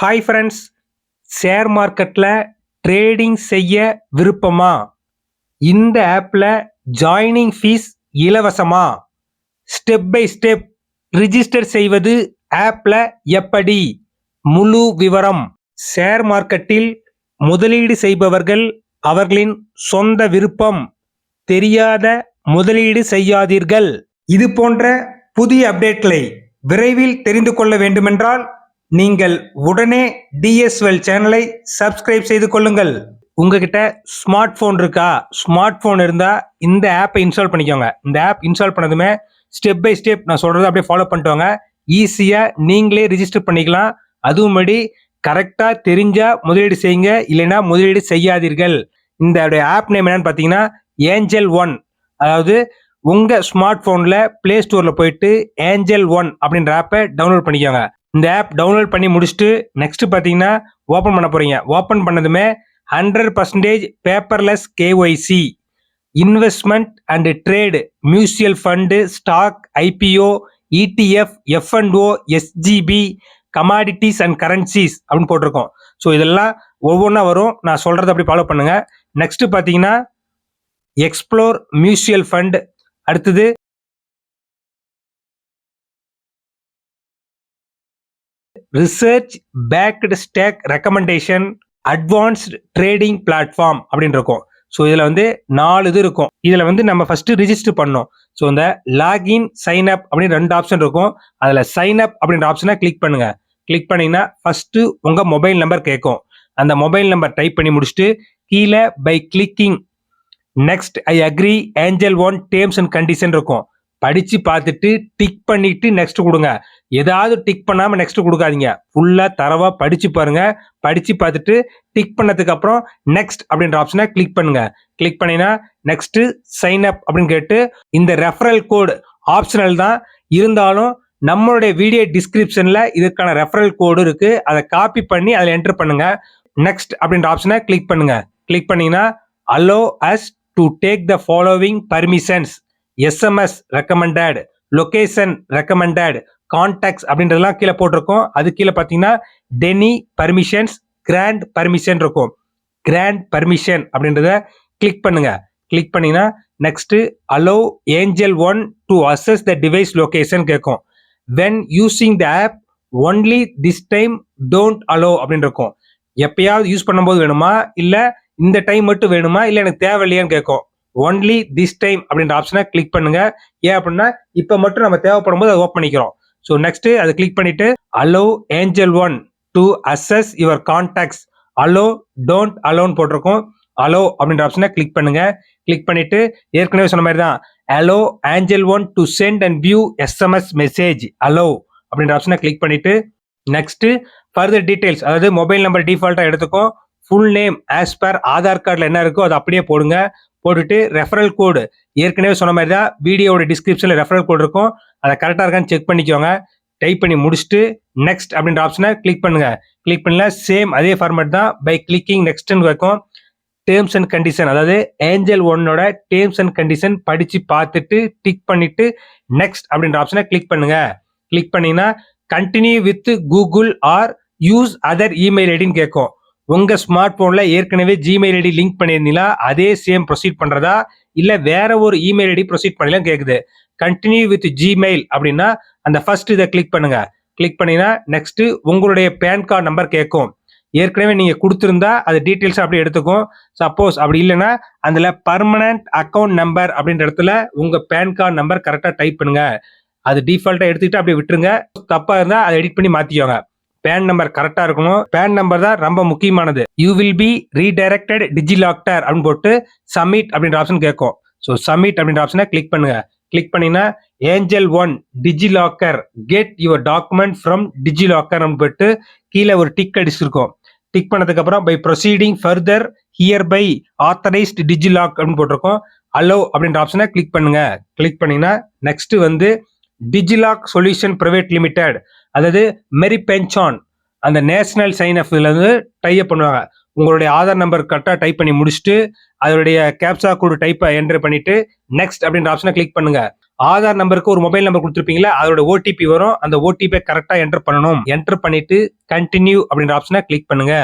Hi friends share மார்க்கெட்டில் trading செய்ய விருப்பமா? இந்த ஆப்பில் ஜாயினிங் ஃபீஸ் இலவசமா? ஸ்டெப் பை ஸ்டெப் ரிஜிஸ்டர் செய்வது ஆப்பில் எப்படி? முழு விவரம் ஷேர் மார்க்கெட்டில் முதலீடு செய்பவர்கள் அவர்களின் சொந்த விருப்பம் தெரியாத முதலீடு செய்யாதீர்கள். இது போன்ற புதிய அப்டேட்களை விரைவில் தெரிந்து கொள்ள வேண்டுமென்றால் நீங்கள் உடனே டிஎஸ்எல் சேனலை சப்ஸ்கிரைப் செய்து கொள்ளுங்கள். உங்ககிட்ட ஸ்மார்ட் ஃபோன் இருக்கா? ஸ்மார்ட் ஃபோன் இருந்தால் இந்த ஆப்பை இன்ஸ்டால் பண்ணிக்கோங்க. இந்த ஆப் இன்ஸ்டால் பண்ணதுமே ஸ்டெப் பை ஸ்டெப் நான் சொல்கிறத அப்படியே ஃபாலோ பண்ணிட்டு வாங்க ஈஸியாக நீங்களே ரிஜிஸ்டர் பண்ணிக்கலாம். அதுவும் படி கரெக்டாக தெரிஞ்சால் முதலீடு செய்யுங்க. இல்லைன்னா முதலீடு செய்யாதீர்கள். இந்த ஆப் நேம் என்னன்னு பார்த்தீங்கன்னா ஏஞ்சல் ஒன் அதாவது உங்கள் ஸ்மார்ட் ஃபோனில் ப்ளே ஸ்டோரில் போயிட்டு ஏஞ்சல் ஒன் அப்படின்ற ஆப்பை டவுன்லோட் பண்ணிக்கோங்க. இந்த ஆப் டவுன்லோட் பண்ணி முடிச்சுட்டு நெக்ஸ்ட் பார்த்தீங்கன்னா ஓப்பன் பண்ண போகிறீங்க ஓப்பன் பண்ணதுமே hundred percentage paperless KYC investment and trade mutual fund stock IPO ETF F and O SGB commodities and currencies அப்படின்னு போட்டிருக்கோம். ஸோ இதெல்லாம் ஒவ்வொன்றா வரும். நான் சொல்கிறத அப்படி ஃபாலோ பண்ணுங்கள் நெக்ஸ்ட் பார்த்தீங்கன்னா எக்ஸ்ப்ளோர் மியூச்சுவல் ஃபண்ட் அடுத்தது research backed stock recommendation advanced trading platform அப்படின்னு இருக்கும். ஸோ இதில் வந்து நாலு இது இருக்கும். இதில் வந்து நம்ம ஃபஸ்ட்டு ரிஜிஸ்டர் பண்ணோம். ஸோ இந்த லாகின் சைன் அப் அப்படின்னு ரெண்டு ஆப்ஷன் இருக்கும். அதில் சைன் அப் அப்படின்ற ஆப்ஷனை கிளிக் பண்ணுங்க. கிளிக் பண்ணிங்கன்னா ஃபஸ்ட்டு உங்கள் மொபைல் நம்பர் கேட்கும். அந்த மொபைல் நம்பர் டைப் பண்ணி முடிச்சுட்டு கீழே by clicking next I agree Angel one terms and condition இருக்கும். படிச்சு பார்த்துட்டு டிக் பண்ணிட்டு நெக்ஸ்ட் கொடுங்க. ஏதாவது டிக் பண்ணாம நெக்ஸ்ட் கொடுக்காதீங்க. ஃபுல்லா தரவா படிச்சு பாருங்க. படிச்சு பார்த்துட்டு டிக் பண்ணதுக்கு அப்புறம் நெக்ஸ்ட் அப்படின்ற ஆப்ஷனை கிளிக் பண்ணுங்க. கிளிக் பண்ணினா நெக்ஸ்ட் சைன் அப் அப்படின்னு கேட்டு இந்த ரெஃபரல் கோடு ஆப்ஷனல் தான். இருந்தாலும் நம்மளுடைய வீடியோ டிஸ்கிரிப்ஷன்ல இதுக்கான ரெஃபரல் கோடு இருக்கு. அதை காப்பி பண்ணி அதில் என்டர் பண்ணுங்க. நெக்ஸ்ட் அப்படின்ற ஆப்ஷனை கிளிக் பண்ணுங்க. கிளிக் பண்ணீங்கன்னா allow us to take the following permissions SMS recommended location recommended contacts அப்படின்றதெல்லாம் கீழே போட்டிருக்கோம். அது கீழே பார்த்தீங்கன்னா டெனி பர்மிஷன்ஸ் கிராண்ட் பர்மிஷன் இருக்கும். கிராண்ட் பர்மிஷன் அப்படின்றத கிளிக் பண்ணுங்க. கிளிக் பண்ணீங்கன்னா next allow Angel One to access the device location கேட்கும். When using the app only this time don't allow அப்படின்னு இருக்கும். எப்பயாவது யூஸ் பண்ணும்போது வேணுமா? இல்லை இந்த டைம் மட்டும் வேணுமா? இல்லை எனக்கு தேவையில்லையான்னு கேட்கும். ஒன்லி திஸ் டைம் அப்படின்ற ஆப்ஷனை கிளிக் பண்ணுங்க. ஏன் அப்படின்னா இப்போ மட்டும் நம்ம தேவைப்படும் போது அதை ஓப்பன் பண்ணிக்கிறோம். ஸோ நெக்ஸ்ட் அதை கிளிக் பண்ணிட்டு allow Angel One to access your contacts allow don't அலோன்னு போட்டிருக்கோம். அலோ அப்படின்ற ஆப்ஷனை கிளிக் பண்ணுங்க. கிளிக் பண்ணிட்டு ஏற்கனவே சொன்ன மாதிரி தான். Allow Angel One to send and view SMS message allow அப்படின்ற ஆப்ஷனை கிளிக் பண்ணிட்டு நெக்ஸ்ட் ஃபர்தர் டீடைல்ஸ் அதாவது மொபைல் நம்பர் டிஃபால்ட்டாக எடுத்துக்கோ. Full name as per Aadhaar கார்டில் என்ன இருக்கோ அதை அப்படியே போடுங்க. போட்டுட்டு ரெஃபரல் கோடு ஏற்கனவே சொன்ன மாதிரி தான் வீடியோட டிஸ்கிரிப்ஷனில் ரெஃபரல் கோடு இருக்கும். அதை கரெக்டாக இருக்கான்னு செக் பண்ணிக்கோங்க. டைப் பண்ணி முடிச்சுட்டு நெக்ஸ்ட் அப்படின்ற ஆப்ஷனை கிளிக் பண்ணுங்க. கிளிக் பண்ணல சேம் அதே ஃபார்மேட் தான் பை கிளிக்கிங் நெக்ஸ்ட்னு வைக்கும். டேர்ம்ஸ் அண்ட் கண்டிஷன் அதாவது ஏஞ்சல் ஒன்னோட டேர்ம்ஸ் அண்ட் கண்டிஷன் படித்து பார்த்துட்டு டிக் பண்ணிட்டு நெக்ஸ்ட் அப்படின்ற ஆப்ஷனை கிளிக் பண்ணுங்க. கிளிக் பண்ணீங்கன்னா continue with Google or use other email ஐடின்னு கேட்கும் உங்க ஸ்மார்ட் போன்ல ஏற்கனவே ஜிமெயில் ஐடி லிங்க் பண்ணியிருந்தீங்களா? அதே சேம் ப்ரொசீட் பண்றதா? இல்ல வேற ஒரு இமெயில் ஐடி ப்ரொசீட் பண்ணலாம் கேக்குது. கண்டினியூ வித் ஜிமெயில் அப்படின்னா அந்த ஃபர்ஸ்ட் இதை கிளிக் பண்ணுங்க. கிளிக் பண்ணீங்கன்னா நெக்ஸ்ட் உங்களுடைய பேன் கார்டு நம்பர் கேட்கும். ஏற்கனவே நீங்க கொடுத்துருந்தா அது டீட்டெயில்ஸ் அப்படி எடுத்துக்கும். சப்போஸ் அப்படி இல்லைன்னா அதுல பர்மனன்ட் அக்கௌண்ட் நம்பர் அப்படின்ற இடத்துல உங்க பேன் கார்டு நம்பர் கரெக்டா டைப் பண்ணுங்க. அது டிஃபால்ட்டா எடுத்துக்கிட்டு அப்படியே விட்டுருங்க. தப்பா இருந்தா அதை எடிட் பண்ணி மாத்திக்கோங்க. பேன் நம்பர் கரெக்டா இருக்கணும். பேன் நம்பர் தான் ரொம்ப முக்கியமானது. You will be redirected DigiLocker அப்படின்னு போட்டு சப்மிட் அப்படின்ற ஆப்ஷன் கேட்கும். ஸோ சப்மிட் அப்படின்ற ஆப்ஷனை கிளிக் பண்ணுங்க. கிளிக் பண்ணீங்கன்னா Angel One DigiLocker get your document from DigiLocker போட்டு கீழே ஒரு டிக் அடிச்சிருக்கோம். டிக் பண்ணதுக்கு அப்புறம் by proceeding further here by authorised DigiLocker அப்படின்னு போட்டிருக்கோம். அலோ அப்படின்ற ஆப்ஷனை கிளிக் பண்ணுங்க. கிளிக் பண்ணீங்கன்னா நெக்ஸ்ட் வந்து டிஜிலாக் சொல்யூஷன் பிரைவேட் லிமிடெட் அதாவது மெரி பென்சான் அந்த நேஷனல் சைன் ஆஃப் இதில் வந்து டைப் பண்ணுவாங்க. உங்களுடைய ஆதார் நம்பர் கரெக்டாக டைப் பண்ணி முடிச்சுட்டு அதனுடைய கேப்சா கோடு டைப்பை என்டர் பண்ணிட்டு நெக்ஸ்ட் அப்படின்ற ஆப்ஷனை கிளிக் பண்ணுங்க. ஆதார் நம்பருக்கு ஒரு மொபைல் நம்பர் கொடுத்துருப்பீங்களா அதோட ஓடிபி வரும். அந்த ஓடிபியை கரெக்டாக என்டர் பண்ணணும். என்டர் பண்ணிட்டு கண்டினியூ அப்படின்ற ஆப்ஷனை கிளிக் பண்ணுங்க.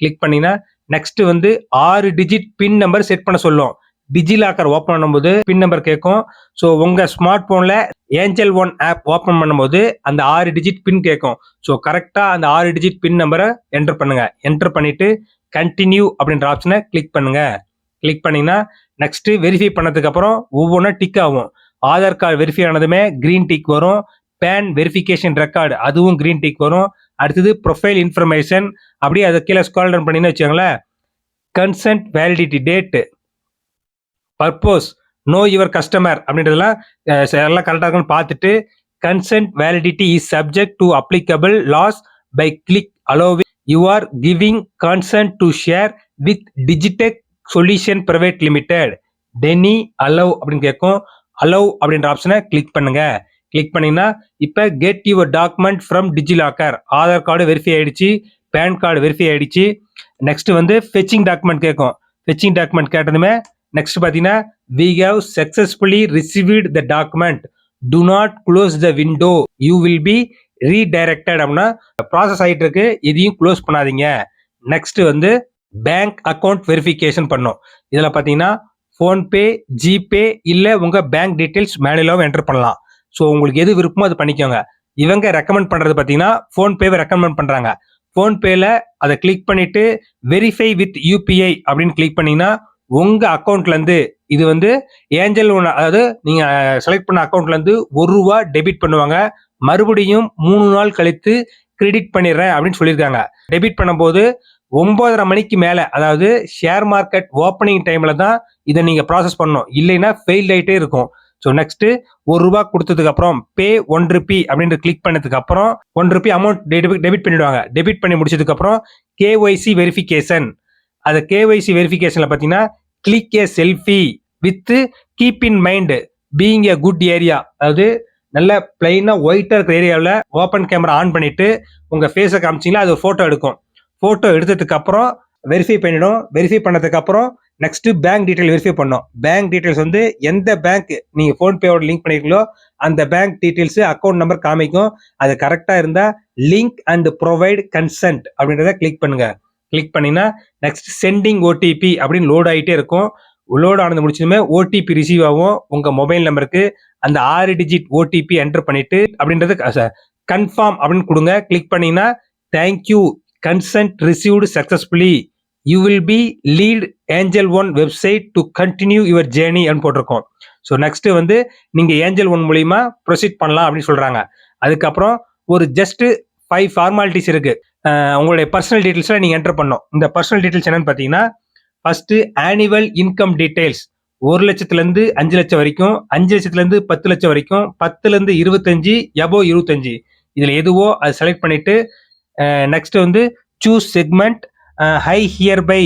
கிளிக் பண்ணினா நெக்ஸ்ட் வந்து ஆறு டிஜிட் பின் நம்பர் செட் பண்ண சொல்லும். டிஜிலாக்கர் ஓப்பன் பண்ணும்போது பின் நம்பர் கேட்கும் ஸோ உங்க ஸ்மார்ட் போன்ல ஏஞ்சல் ஒன் ஆப் ஓப்பன் பண்ணும்போது அந்த ஆறு டிஜிட் பின் கேட்கும் ஸோ கரெக்டா அந்த ஆறு டிஜிட் பின் நம்பரை என்டர் பண்ணுங்க. என்டர் பண்ணிட்டு கண்டினியூ அப்படின்ற ஆப்ஷனை கிளிக் பண்ணுங்க. கிளிக் பண்ணீங்கன்னா நெக்ஸ்ட் வெரிஃபை பண்ணதுக்கு அப்புறம் ஒவ்வொன்றா டிக் ஆகும். ஆதார் கார்டு வெரிஃபை ஆனதுமே கிரீன் டிக் வரும். பேன் வெரிஃபிகேஷன் ரெக்கார்டு அதுவும் கிரீன் டிக் வரும். அடுத்தது ப்ரொஃபைல் இன்ஃபர்மேஷன் அப்படியே அதை கீழே ஸ்கால் டவுன் பண்ணின்னு வச்சுக்கோங்களேன். Consent validity date purpose know your customer அப்படின்றதெல்லாம் எல்லாம் கரெக்டாக இருக்குன்னு பார்த்துட்டு consent validity is subject to applicable laws by click allowing you are giving consent to share with Digitech solution private limited deny allow அப்படின்னு கேட்கும். Allow அப்படின்ற ஆப்ஷனை click பண்ணுங்க. கிளிக் பண்ணீங்கன்னா இப்போ get your document from DigiLocker Aadhaar card verify ஆயிடுச்சு PAN card verify ஆயிடுச்சு. Next வந்து ஃபெச்சிங் டாக்குமெண்ட் கேட்கும். ஃபெச்சிங் டாக்குமெண்ட் கேட்டதுமே நெக்ஸ்ட் பார்த்தீங்கன்னா we have successfully received the document do not close the window you will be redirected அப்படின்னா process ஆகிட்டு இருக்கு இதையும் க்ளோஸ் பண்ணாதீங்க. நெக்ஸ்ட் வந்து பேங்க் அக்கௌண்ட் வெரிஃபிகேஷன் பண்ணும். இதில் பார்த்தீங்கன்னா ஃபோன்பே ஜிபே இல்லை உங்கள் பேங்க் டீட்டெயில்ஸ் மேனுவலாகவும் என்டர் பண்ணலாம். ஸோ உங்களுக்கு எது விருப்பமோ அது பண்ணிக்கோங்க. இவங்க ரெக்கமெண்ட் பண்ணுறது பார்த்தீங்கன்னா ஃபோன்பேவை ரெக்கமெண்ட் பண்ணுறாங்க ஃபோன்பேல அதை கிளிக் பண்ணிட்டு வெரிஃபை வித் யூபிஐ அப்படின்னு கிளிக் பண்ணீங்கன்னா உங்க அக்கௌண்ட்ல இருந்து இது வந்து ஏஞ்சல் ஒன்று அதாவது நீங்க செலக்ட் பண்ண அக்கௌண்ட்ல இருந்து ஒரு ரூபா டெபிட் பண்ணுவாங்க. மறுபடியும் மூணு நாள் கழித்து கிரெடிட் பண்ணிடுறேன் அப்படின்னு சொல்லியிருக்காங்க. டெபிட் பண்ணும்போது ஒன்பதரை மணிக்கு மேலே அதாவது ஷேர் மார்க்கெட் ஓப்பனிங் டைம்ல தான் இதை நீங்கள் ப்ராசஸ் பண்ணணும். இல்லைன்னா ஃபெயில் ஆகிட்டே இருக்கும். ஸோ நெக்ஸ்ட்டு ஒரு ரூபா கொடுத்ததுக்கு அப்புறம் பே ஒன் ருபி அப்படின்ற கிளிக் பண்ணதுக்கு அப்புறம் ஒன் ருபி அமௌண்ட் டெபிட் பண்ணிடுவாங்க. டெபிட் பண்ணி முடிச்சதுக்கு அப்புறம் கேஒய்சி வெரிஃபிகேஷன் அது கேஒய்சி வெரிஃபிகேஷன்ல பார்த்தீங்கன்னா click a selfie with keep in mind being a good area அதாவது நல்ல பிளைனா ஒயிட்டா இருக்கிற ஏரியாவில் ஓப்பன் கேமரா ஆன் பண்ணிட்டு உங்க ஃபேஸை காமிச்சிங்களா அது ஃபோட்டோ எடுக்கும். ஃபோட்டோ எடுத்ததுக்கு அப்புறம் வெரிஃபை பண்ணிடும். வெரிஃபை பண்ணதுக்கு அப்புறம் நெக்ஸ்ட் பேங்க் டீட்டெயில் வெரிஃபை பண்ணோம். பேங்க் டீட்டெயில்ஸ் வந்து எந்த பேங்க் நீங்க ஃபோன்பேவோட லிங்க் பண்ணிருக்கீங்களோ அந்த பேங்க் டீட்டெயில்ஸ் அக்கௌண்ட் நம்பர் காமிக்கும். அது கரெக்டா இருந்தா லிங்க் அண்ட் ப்ரொவைட் கன்சென்ட் அப்படின்றத கிளிக் பண்ணுங்க. கிளிக் பண்ணினா நெக்ஸ்ட் சென்டிங் ஓடிபி அப்படின்னு லோட் ஆகிட்டே இருக்கும். லோட் ஆனது முடிச்சதுமே ஓடிபி ரிசீவ் ஆகும். உங்கள் மொபைல் நம்பருக்கு அந்த ஆறு டிஜிட் ஓடிபி என்டர் பண்ணிட்டு அப்படின்றது கன்ஃபார்ம் அப்படின்னு கொடுங்க. கிளிக் பண்ணிங்கன்னா thank you consent received successfully you will be lead Angel One website to continue your journey அப்படின்னு போட்டிருக்கோம். ஸோ நெக்ஸ்ட்டு வந்து நீங்கள் ஏஞ்சல் ஒன் மூலிமா ப்ரொசீட் பண்ணலாம் அப்படின்னு சொல்கிறாங்க அதுக்கப்புறம் ஒரு ஜஸ்ட்டு ஃபைவ் ஃபார்மாலிட்டிஸ் இருக்குது உங்களுடைய பர்சனல் டீட்டெயில்ஸில் நீங்கள் என்டர் பண்ணோம் இந்த பர்சனல் டீட்டெயில்ஸ் என்னன்னு பார்த்தீங்கன்னா ஃபர்ஸ்ட் ஆனுவல் இன்கம் டீட்டெயில்ஸ் ஒரு லட்சத்துலேருந்து அஞ்சு லட்சம் வரைக்கும் அஞ்சு லட்சத்துலேருந்து பத்து லட்சம் வரைக்கும் பத்துலேருந்து இருபத்தஞ்சி இருபத்தஞ்சு எபோ இருபத்தஞ்சு. இதில் எதுவோ அதை செலக்ட் பண்ணிவிட்டு நெக்ஸ்ட் வந்து choose segment I hereby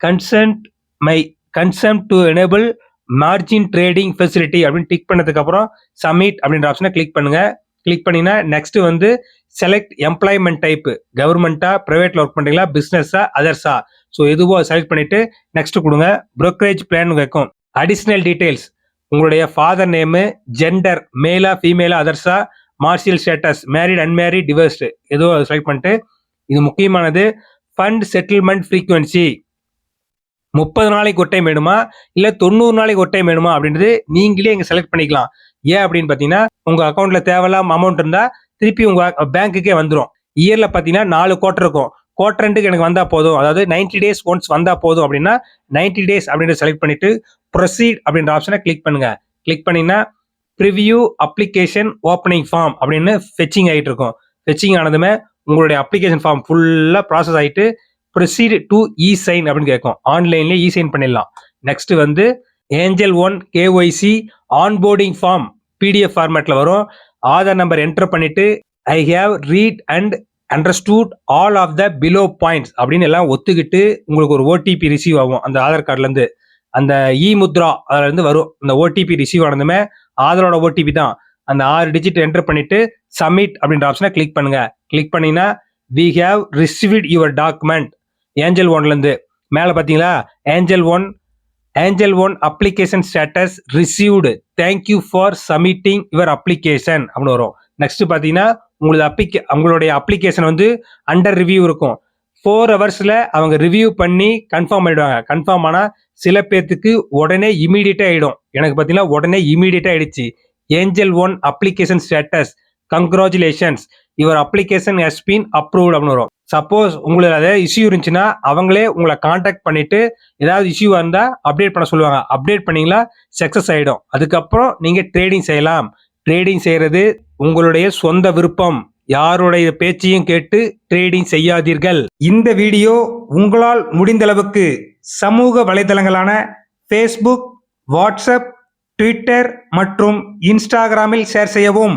consent my consent to enable margin trading facility அப்படின்னு டிக் பண்ணதுக்கப்புறம் சப்மிட் அப்படின்ற ஆப்ஷனை கிளிக் பண்ணுங்கள் கிளிக் பண்ணினா நெக்ஸ்ட் வந்து செலக்ட் எம்ப்ளாய்மெண்ட் டைப்பு கவர்மெண்ட்டா ப்ரைவேட்ல ஒர்க் பண்றீங்களா பிஸ்னஸா அதர்ஸா ஸோ எதுவோ செலக்ட் பண்ணிட்டு நெக்ஸ்ட் கொடுங்க. ப்ரோக்கரேஜ் பிளான் கேட்கும் அடிஷ்னல் டீடைல்ஸ் உங்களுடைய ஃபாதர் நேமு ஜெண்டர் மேலா ஃபீமேலா அதர்ஸா marital status married unmarried divorced ஏதோ செலக்ட் பண்ணிட்டு இது முக்கியமானது ஃபண்ட் செட்டில்மெண்ட் ஃப்ரீக்குவென்சி முப்பது நாளைக்கு ஒரு டைம் வேணுமா? இல்லை தொண்ணூறு நாளைக்கு ஒரு டைம் வேணுமா? அப்படின்றது நீங்களே இங்கே செலக்ட் பண்ணிக்கலாம். ஏன் அப்படின்னு பார்த்தீங்கன்னா உங்கள் அக்கௌண்ட்ல தேவையில்லாம அமௌண்ட் இருந்தால் திருப்பி உங்கள் பேங்க்குக்கே வந்துடும் இயரில் பார்த்தீங்கன்னா நாலு கோட்டர் இருக்கும். குவார்டர் எனக்கு வந்தால் போதும். அதாவது 90 டேஸ் ஒன்ஸ் வந்தால் போதும் அப்படின்னா 90 டேஸ் அப்படின்றத செலக்ட் பண்ணிவிட்டு ப்ரொசீட் அப்படின்ற ஆப்ஷனை கிளிக் பண்ணுங்கள் கிளிக் பண்ணிங்கன்னா ப்ரிவ்யூ அப்ளிகேஷன் ஓப்பனிங் ஃபார்ம் அப்படின்னு ஃபெச்சிங் ஆகிட்டு இருக்கும். ஃபெச்சிங் ஆனதுமே உங்களுடைய அப்ளிகேஷன் ஃபார்ம் ஃபுல்லாக ப்ராசஸ் ஆகிட்டு ப்ரொசீட் டு இ சைன் அப்படின்னு கேட்கும். ஆன்லைன்லேயே இ சைன் பண்ணிடலாம். நெக்ஸ்ட் வந்து Angel One KYC onboarding form PDF ஃபார்மேட்டில் வரும். ஆதார் நம்பர் என்டர் பண்ணிட்டு I have read and understood all of the below points அப்படின்னு எல்லாம் ஒத்துக்கிட்டு உங்களுக்கு ஒரு ஓடிபி ரிசீவ் ஆகும். அந்த ஆதார் கார்டுலேருந்து அந்த இ முத்ரா அதுலேருந்து வரும். அந்த ஓடிபி ரிசீவ் ஆனதுமே ஆதாரோட ஓடிபி தான். அந்த ஆறு டிஜிட் என்டர் பண்ணிட்டு சப்மிட் அப்படின்ற ஆப்ஷனை கிளிக் பண்ணுங்க. கிளிக் பண்ணீங்கன்னா we have received your document Angel ஒன்லேருந்து மேலே பார்த்தீங்களா Angel One Angel One application status received thank you for submitting your application அப்படின்னு வரும். நெக்ஸ்ட் பார்த்தீங்கன்னா உங்களது அப்ளிகே உங்களுடைய அப்ளிகேஷன் வந்து அண்டர் ரிவ்யூ இருக்கும். ஃபோர் ஹவர்ஸில் அவங்க ரிவ்யூ பண்ணி கன்ஃபார்ம் பண்ணிடுவாங்க. கன்ஃபார்ம் ஆனால் சில பேர்த்துக்கு உடனே இமீடியட்டாக ஆகிடும் எனக்கு பார்த்தீங்கன்னா உடனே இமீடியட்டாக ஆகிடுச்சு Angel One application status congratulations your application has been approved அப்படின்னு வரும். சப்போஸ் உங்களுக்கு ஏதாவது இஷ்யூ இருந்துச்சுன்னா அவங்களே உங்களை காண்டாக்ட் பண்ணிட்டு ஏதாவது இஷ்யூ இருந்தால் அப்டேட் பண்ண சொல்லுவாங்க. அப்டேட் பண்ணீங்களா சக்ஸஸ் ஆகிடும் அதுக்கப்புறம் நீங்கள் ட்ரேடிங் செய்யலாம். ட்ரேடிங் செய்கிறது உங்களுடைய சொந்த விருப்பம். யாருடைய பேச்சையும் கேட்டு ட்ரேடிங் செய்யாதீர்கள். இந்த வீடியோ உங்களால் முடிந்தளவுக்கு சமூக வலைதளங்களான ஃபேஸ்புக் வாட்ஸ்அப் ட்விட்டர் மற்றும் இன்ஸ்டாகிராமில் ஷேர் செய்யவும்.